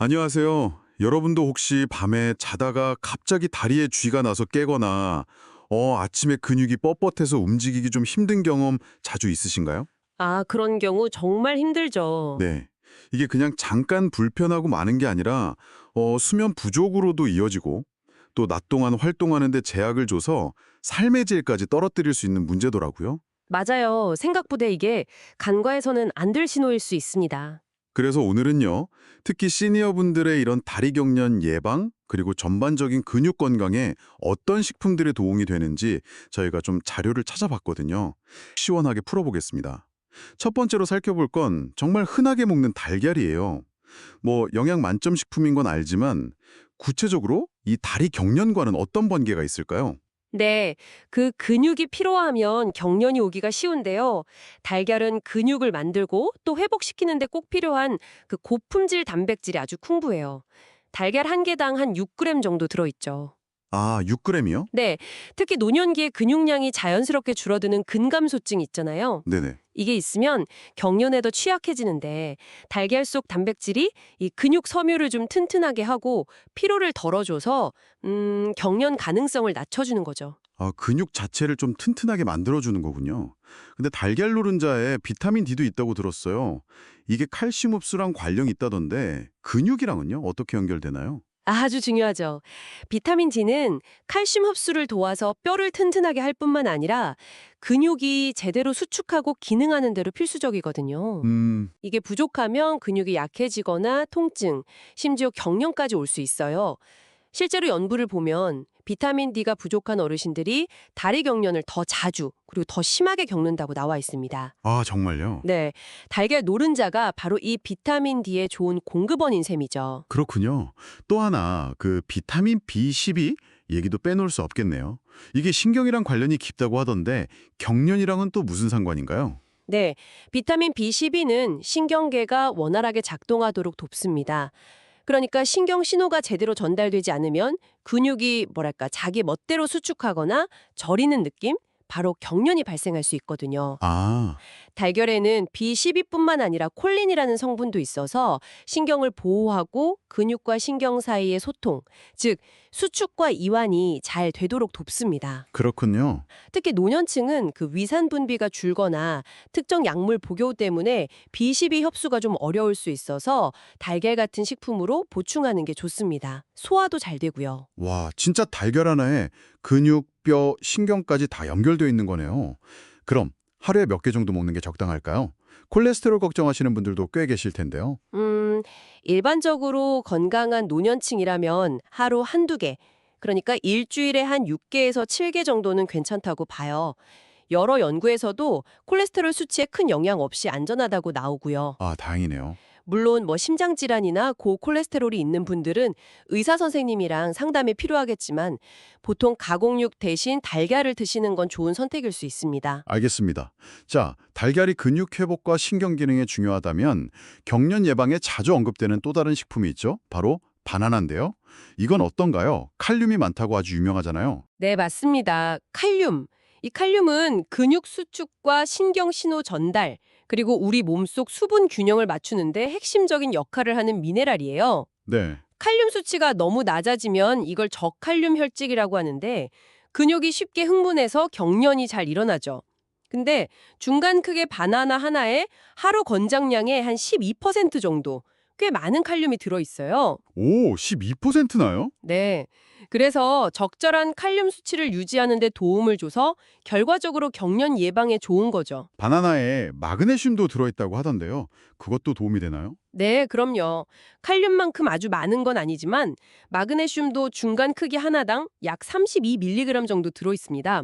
안녕하세요. 여러분도 혹시 밤에 자다가 갑자기 다리에 쥐가 나서 깨거나 어, 아침에 근육이 뻣뻣해서 움직이기 좀 힘든 경험 자주 있으신가요? 아, 그런 경우 정말 힘들죠. 네. 이게 그냥 잠깐 불편하고 많은 게 아니라 어, 수면 부족으로도 이어지고 또 낮 동안 활동하는데 제약을 줘서 삶의 질까지 떨어뜨릴 수 있는 문제더라고요. 맞아요. 생각보다 이게 간과해서는 안 될 신호일 수 있습니다. 그래서 오늘은요. 특히 시니어분들의 이런 다리 경련 예방 그리고 전반적인 근육 건강에 어떤 식품들이 도움이 되는지 저희가 좀 자료를 찾아봤거든요. 시원하게 풀어보겠습니다. 첫 번째로 살펴볼 건 정말 흔하게 먹는 달걀이에요. 뭐 영양 만점 식품인 건 알지만 구체적으로 이 다리 경련과는 어떤 관계가 있을까요? 네, 그 근육이 피로하면 경련이 오기가 쉬운데요. 달걀은 근육을 만들고 또 회복시키는데 꼭 필요한 그 고품질 단백질이 아주 풍부해요. 달걀 한 개당 한 6g 정도 들어있죠. 아, 6g이요? 네, 특히 노년기에 근육량이 자연스럽게 줄어드는 근감소증 있잖아요. 네네. 이게 있으면 경련에 더 취약해지는데 달걀 속 단백질이 이 근육 섬유를 좀 튼튼하게 하고 피로를 덜어줘서 음, 경련 가능성을 낮춰주는 거죠. 아, 근육 자체를 좀 튼튼하게 만들어주는 거군요. 근데 달걀 노른자에 비타민 D도 있다고 들었어요. 이게 칼슘 흡수랑 관련이 있다던데 근육이랑은요? 어떻게 연결되나요? 아주 중요하죠. 비타민 D는 칼슘 흡수를 도와서 뼈를 튼튼하게 할 뿐만 아니라 근육이 제대로 수축하고 기능하는 대로 필수적이거든요. 음, 이게 부족하면 근육이 약해지거나 통증, 심지어 경련까지 올 수 있어요. 실제로 연구를 보면 비타민 D가 부족한 어르신들이 다리 경련을 더 자주 그리고 더 심하게 겪는다고 나와 있습니다. 아, 정말요? 네, 달걀 노른자가 바로 이 비타민 D의 좋은 공급원인 셈이죠. 그렇군요. 또 하나, 그 비타민 B12 얘기도 빼놓을 수 없겠네요. 이게 신경이랑 관련이 깊다고 하던데 경련이랑은 또 무슨 상관인가요? 네, 비타민 B12는 신경계가 원활하게 작동하도록 돕습니다. 그러니까 신경 신호가 제대로 전달되지 않으면 근육이 뭐랄까 자기 멋대로 수축하거나 저리는 느낌? 바로 경련이 발생할 수 있거든요. 아, 달걀에는 B12뿐만 아니라 콜린이라는 성분도 있어서 신경을 보호하고 근육과 신경 사이의 소통, 즉 수축과 이완이 잘 되도록 돕습니다. 그렇군요. 특히 노년층은 그 위산 분비가 줄거나 특정 약물 복용 때문에 B12 흡수가 좀 어려울 수 있어서 달걀 같은 식품으로 보충하는 게 좋습니다. 소화도 잘 되고요. 와, 진짜 달걀 하나에 근육, 뼈, 신경까지 다 연결되어 있는 거네요. 그럼 하루에 몇 개 정도 먹는 게 적당할까요? 콜레스테롤 걱정하시는 분들도 꽤 계실 텐데요. 음, 일반적으로 건강한 노년층이라면 하루 한두 개, 그러니까 일주일에 한 6개에서 7개 정도는 괜찮다고 봐요. 여러 연구에서도 콜레스테롤 수치에 큰 영향 없이 안전하다고 나오고요. 아, 다행이네요. 물론 뭐 심장 질환이나 고콜레스테롤이 있는 분들은 의사 선생님이랑 상담이 필요하겠지만 보통 가공육 대신 달걀을 드시는 건 좋은 선택일 수 있습니다. 알겠습니다. 자, 달걀이 근육 회복과 신경 기능에 중요하다면 경련 예방에 자주 언급되는 또 다른 식품이 있죠. 바로 바나나인데요. 이건 어떤가요? 칼륨이 많다고 아주 유명하잖아요. 네, 맞습니다. 칼륨. 이 칼륨은 근육 수축과 신경 신호 전달, 그리고 우리 몸속 수분 균형을 맞추는데 핵심적인 역할을 하는 미네랄이에요. 네. 칼륨 수치가 너무 낮아지면 이걸 저칼륨 혈증이라고 하는데 근육이 쉽게 흥분해서 경련이 잘 일어나죠. 근데 중간 크기의 바나나 하나에 하루 권장량의 한 12% 정도 꽤 많은 칼륨이 들어 있어요. 오, 12%나요? 네. 그래서 적절한 칼륨 수치를 유지하는 데 도움을 줘서 결과적으로 경련 예방에 좋은 거죠. 바나나에 마그네슘도 들어있다고 하던데요. 그것도 도움이 되나요? 네, 그럼요. 칼륨만큼 아주 많은 건 아니지만 마그네슘도 중간 크기 하나당 약 32mg 정도 들어 있습니다.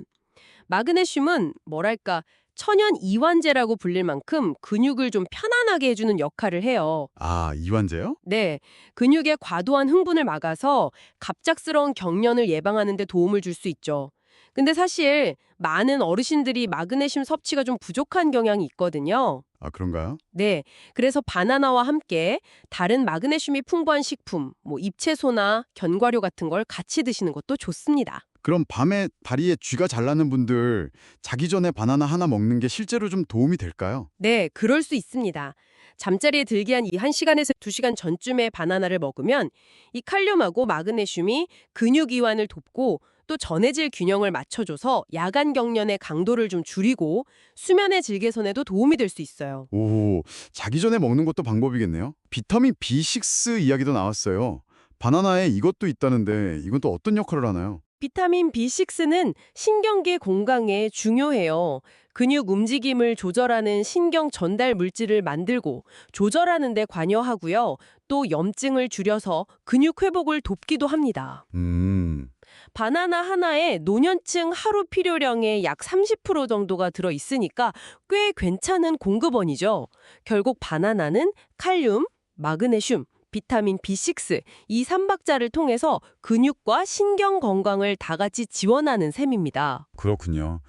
마그네슘은 뭐랄까 천연 이완제라고 불릴 만큼 근육을 좀 편안하게 해주는 역할을 해요. 아, 이완제요? 네, 근육의 과도한 흥분을 막아서 갑작스러운 경련을 예방하는 데 도움을 줄 수 있죠. 근데 사실 많은 어르신들이 마그네슘 섭취가 좀 부족한 경향이 있거든요. 아, 그런가요? 네, 그래서 바나나와 함께 다른 마그네슘이 풍부한 식품, 뭐 잎채소나 견과류 같은 걸 같이 드시는 것도 좋습니다. 그럼 밤에 다리에 쥐가 잘 나는 분들 자기 전에 바나나 하나 먹는 게 실제로 좀 도움이 될까요? 네, 그럴 수 있습니다. 잠자리에 들기 한 1시간에서 2시간 전쯤에 바나나를 먹으면 이 칼륨하고 마그네슘이 근육 이완을 돕고 또 전해질 균형을 맞춰줘서 야간 경련의 강도를 좀 줄이고 수면의 질개선에도 도움이 될 수 있어요. 오, 자기 전에 먹는 것도 방법이겠네요. 비타민 B6 이야기도 나왔어요. 바나나에 이것도 있다는데 이건 또 어떤 역할을 하나요? 비타민 B6는 신경계 건강에 중요해요. 근육 움직임을 조절하는 신경 전달 물질을 만들고 조절하는 데 관여하고요. 또 염증을 줄여서 근육 회복을 돕기도 합니다. 음, 바나나 하나에 노년층 하루 필요량의 약 30% 정도가 들어 있으니까 꽤 괜찮은 공급원이죠. 결국 바나나는 칼륨, 마그네슘, 비타민 B6 이 삼박자를 통해서 근육과 신경 건강을 다 같이 지원하는 셈입니다. 그렇군요.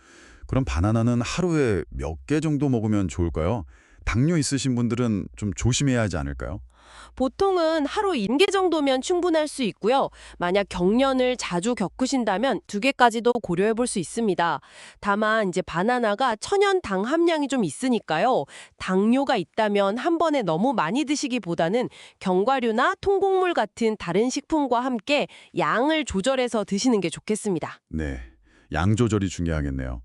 그럼 바나나는 하루에 몇 개 정도 먹으면 좋을까요? 당뇨 있으신 분들은 좀 조심해야 하지 않을까요? 보통은 하루 1개 정도면 충분할 수 있고요. 만약 경련을 자주 겪으신다면 두 개까지도 고려해 볼 수 있습니다. 다만 이제 바나나가 천연 당 함량이 좀 있으니까요. 당뇨가 있다면 한 번에 너무 많이 드시기보다는 견과류나 통곡물 같은 다른 식품과 함께 양을 조절해서 드시는 게 좋겠습니다. 네, 양 조절이 중요하겠네요.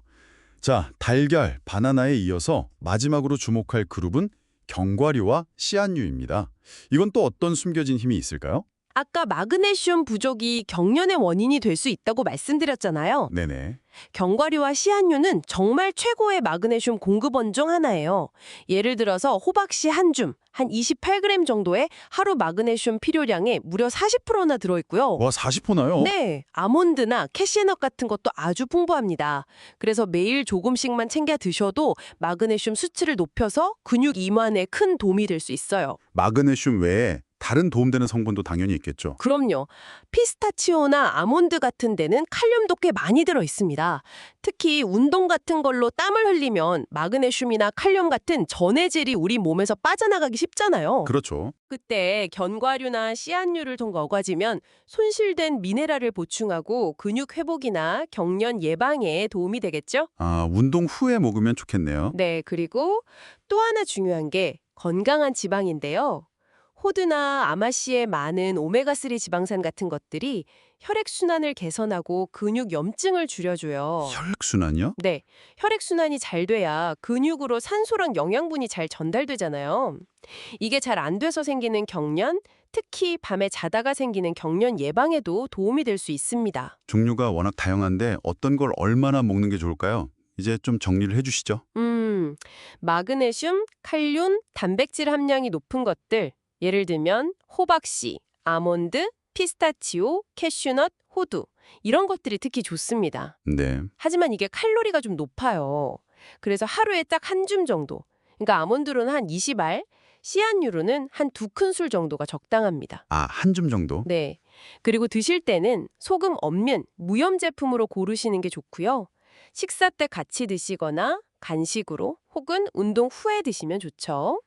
자, 달걀, 바나나에 이어서 마지막으로 주목할 그룹은 견과류와 씨앗류입니다. 이건 또 어떤 숨겨진 힘이 있을까요? 아까 마그네슘 부족이 경련의 원인이 될 수 있다고 말씀드렸잖아요. 네네. 견과류와 씨앗류는 정말 최고의 마그네슘 공급원 중 하나예요. 예를 들어서 호박씨 한 줌, 한 28g 정도의 하루 마그네슘 필요량에 무려 40%나 들어있고요. 와, 40호나요? 네, 아몬드나 캐시넛 같은 것도 아주 풍부합니다. 그래서 매일 조금씩만 챙겨 드셔도 마그네슘 수치를 높여서 근육 이완에 큰 도움이 될 수 있어요. 마그네슘 외에 다른 도움되는 성분도 당연히 있겠죠. 그럼요. 피스타치오나 아몬드 같은 데는 칼륨도 꽤 많이 들어 있습니다. 특히 운동 같은 걸로 땀을 흘리면 마그네슘이나 칼륨 같은 전해질이 우리 몸에서 빠져나가기 쉽잖아요. 그렇죠. 그때 견과류나 씨앗류를 통 먹어지면 손실된 미네랄을 보충하고 근육 회복이나 경련 예방에 도움이 되겠죠? 아, 운동 후에 먹으면 좋겠네요. 네, 그리고 또 하나 중요한 게 건강한 지방인데요. 호두나 아마씨에 많은 오메가3 지방산 같은 것들이 혈액순환을 개선하고 근육 염증을 줄여줘요. 혈액순환이요? 네, 혈액순환이 잘 돼야 근육으로 산소랑 영양분이 잘 전달되잖아요. 이게 잘 안 돼서 생기는 경련, 특히 밤에 자다가 생기는 경련 예방에도 도움이 될 수 있습니다. 종류가 워낙 다양한데 어떤 걸 얼마나 먹는 게 좋을까요? 이제 좀 정리를 해주시죠. 음, 마그네슘, 칼륨, 단백질 함량이 높은 것들, 예를 들면 호박씨, 아몬드, 피스타치오, 캐슈넛, 호두 이런 것들이 특히 좋습니다. 네. 하지만 이게 칼로리가 좀 높아요. 그래서 하루에 딱 한 줌 정도. 그러니까 아몬드로는 한 20알, 씨앗류로는 한 두 큰술 정도가 적당합니다. 아, 한 줌 정도? 네. 그리고 드실 때는 소금 없는 무염 제품으로 고르시는 게 좋고요. 식사 때 같이 드시거나 간식으로 혹은 운동 후에 드시면 좋죠.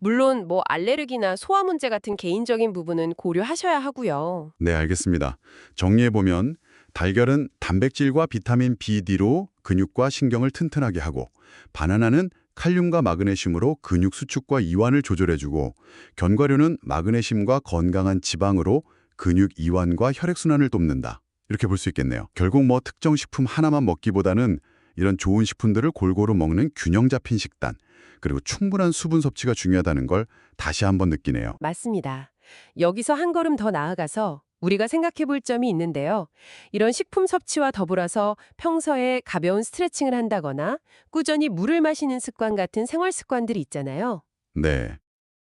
물론 뭐 알레르기나 소화 문제 같은 개인적인 부분은 고려하셔야 하고요. 네, 알겠습니다. 정리해보면 달걀은 단백질과 비타민 B, D로 근육과 신경을 튼튼하게 하고 바나나는 칼륨과 마그네슘으로 근육 수축과 이완을 조절해주고 견과류는 마그네슘과 건강한 지방으로 근육 이완과 혈액순환을 돕는다. 이렇게 볼 수 있겠네요. 결국 뭐 특정 식품 하나만 먹기보다는 이런 좋은 식품들을 골고루 먹는 균형 잡힌 식단 그리고 충분한 수분 섭취가 중요하다는 걸 다시 한번 느끼네요. 맞습니다. 여기서 한 걸음 더 나아가서 우리가 생각해 볼 점이 있는데요. 이런 식품 섭취와 더불어서 평소에 가벼운 스트레칭을 한다거나 꾸준히 물을 마시는 습관 같은 생활 습관들이 있잖아요. 네.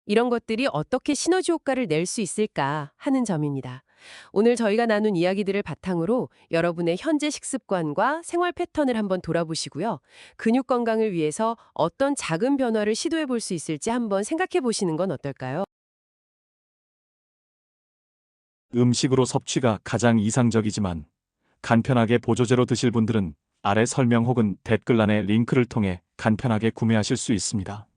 이런 것들이 어떻게 시너지 효과를 낼 수 있을까 하는 점입니다. 오늘 저희가 나눈 이야기들을 바탕으로 여러분의 현재 식습관과 생활 패턴을 한번 돌아보시고요. 근육 건강을 위해서 어떤 작은 변화를 시도해 볼 수 있을지 한번 생각해 보시는 건 어떨까요? 음식으로 섭취가 가장 이상적이지만 간편하게 보조제로 드실 분들은 아래 설명 혹은 댓글란의 링크를 통해 간편하게 구매하실 수 있습니다.